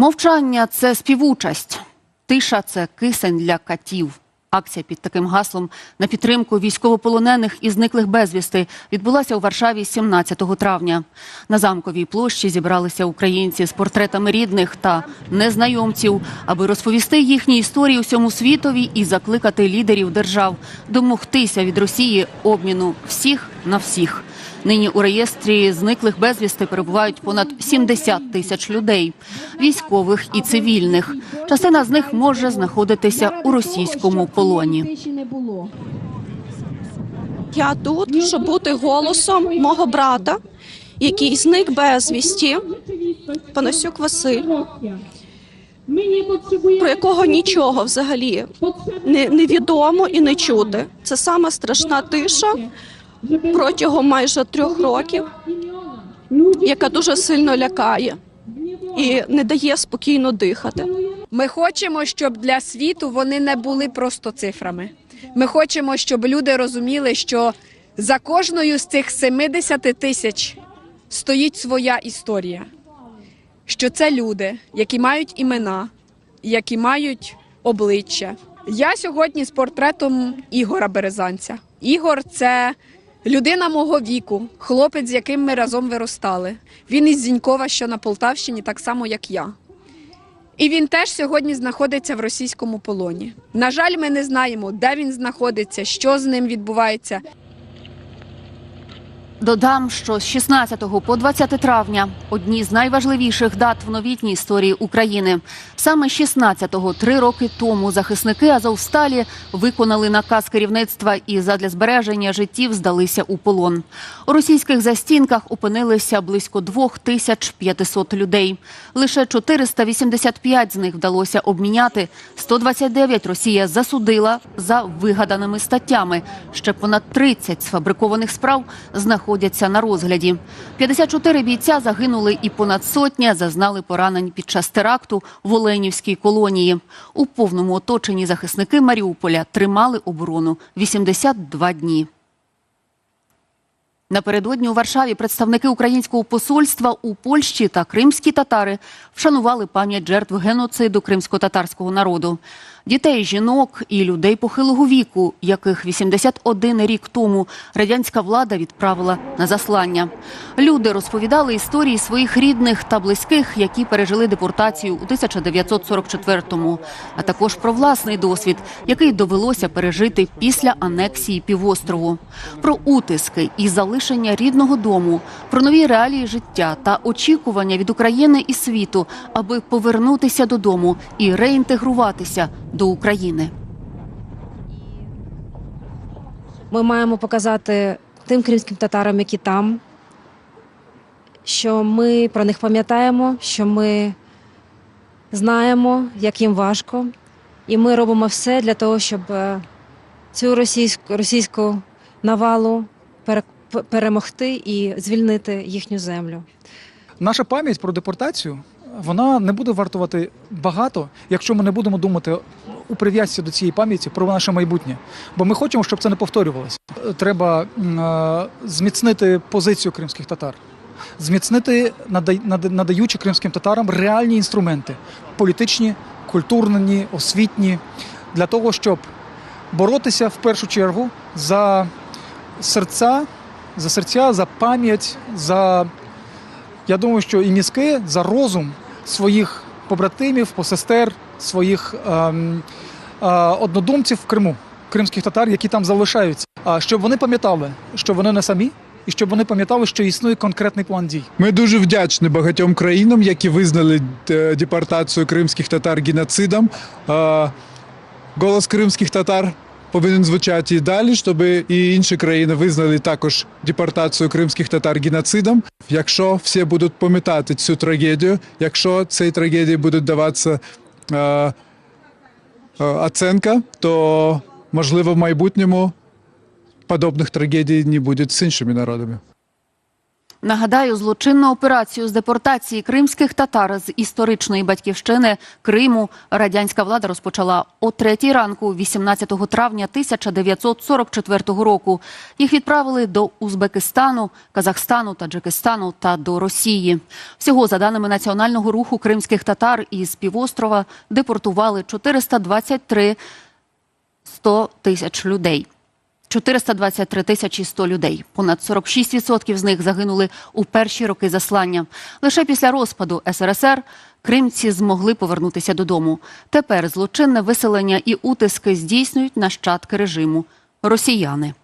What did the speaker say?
Мовчання це співучасть, тиша це кисень для катів. Акція під таким гаслом на підтримку військовополонених і зниклих безвісти відбулася у Варшаві 17 травня. На замковій площі зібралися українці з портретами рідних та незнайомців, аби розповісти їхні історії усьому світові і закликати лідерів держав домогтися від Росії обміну всіх на всіх. Нині у реєстрі зниклих безвісти перебувають понад 70 тисяч людей, військових і цивільних. Частина з них може знаходитися у російському полоні. Я тут, щоб бути голосом мого брата, який зник безвісті, Панасюк Василь, про якого нічого взагалі не відомо і не чути. Це сама страшна тиша протягом майже трьох років, яка дуже сильно лякає і не дає спокійно дихати. Ми хочемо, щоб для світу вони не були просто цифрами. Ми хочемо, щоб люди розуміли, що за кожною з цих 70 тисяч стоїть своя історія. Що це люди, які мають імена, які мають обличчя. Я сьогодні з портретом Ігора Березанця. Ігор це людина мого віку, хлопець, з яким ми разом виростали. Він із Зінькова, що на Полтавщині, так само як я. І він теж сьогодні знаходиться в російському полоні. На жаль, ми не знаємо, де він знаходиться, що з ним відбувається. Додам, що з 16 по 20 травня одні з найважливіших дат в новітній історії України. Саме 16-го, три роки тому, захисники Азовсталі виконали наказ керівництва і задля збереження життів здалися у полон. У російських застінках опинилися близько 2500 людей. Лише 485 з них вдалося обміняти. 129 Росія засудила за вигаданими статтями. Ще понад 30 сфабрикованих справ знаходяться на розгляді. 54 бійця загинули і понад сотня зазнали поранень під час теракту в Оленівській колонії. У повному оточенні захисники Маріуполя тримали оборону 82 дні. Напередодні у Варшаві представники українського посольства у Польщі та кримські татари вшанували пам'ять жертв геноциду кримсько-татарського народу. Дітей, жінок і людей похилого віку, яких 81 рік тому радянська влада відправила на заслання. Люди розповідали історії своїх рідних та близьких, які пережили депортацію у 1944-му, а також про власний досвід, який довелося пережити після анексії півострову, про утиски і залишення рідного дому, про нові реалії життя та очікування від України і світу, аби повернутися додому і реінтегруватися до України. Ми маємо показати тим кримським татарам, які там, що ми про них пам'ятаємо, що ми знаємо, як їм важко, і ми робимо все для того, щоб е, цю російську, російську навалу пере- перемогти і звільнити їхню землю. Наша пам'ять про депортацію вона не буде вартувати багато, якщо ми не будемо думати у прив'язці до цієї пам'яті про наше майбутнє. Бо ми хочемо, щоб це не повторювалося. Треба е, зміцнити позицію кримських татар, зміцнити, надаючи кримським татарам реальні інструменти політичні, культурні, освітні, для того, щоб боротися в першу чергу за серця, за серця, за пам'ять, за я думаю, що і мізки за розум своїх побратимів, посестер, своїх ем, е, однодумців в Криму, кримських татар, які там залишаються. А щоб вони пам'ятали, що вони не самі, і щоб вони пам'ятали, що існує конкретний план дій. Ми дуже вдячні багатьом країнам, які визнали е, депортацію кримських татар геноцидом. Е, Голос кримських татар повинен звучати і далі, щоб і інші країни визнали також депортацію кримських татар геноцидом. Якщо всі будуть пам'ятати цю трагедію, якщо цій трагедії буде даватися е, е, оценка, то можливо в майбутньому подобних трагедій не буде з іншими народами. Нагадаю, злочинну операцію з депортації кримських татар з історичної батьківщини Криму радянська влада розпочала о третій ранку, 18 травня 1944 року. Їх відправили до Узбекистану, Казахстану, Таджикистану та до Росії. Всього, за даними національного руху кримських татар із півострова, депортували 423 100 тисяч людей. 423 тисячі 100 людей. Понад 46% з них загинули у перші роки заслання. Лише після розпаду СРСР кримці змогли повернутися додому. Тепер злочинне виселення і утиски здійснюють нащадки режиму росіяни.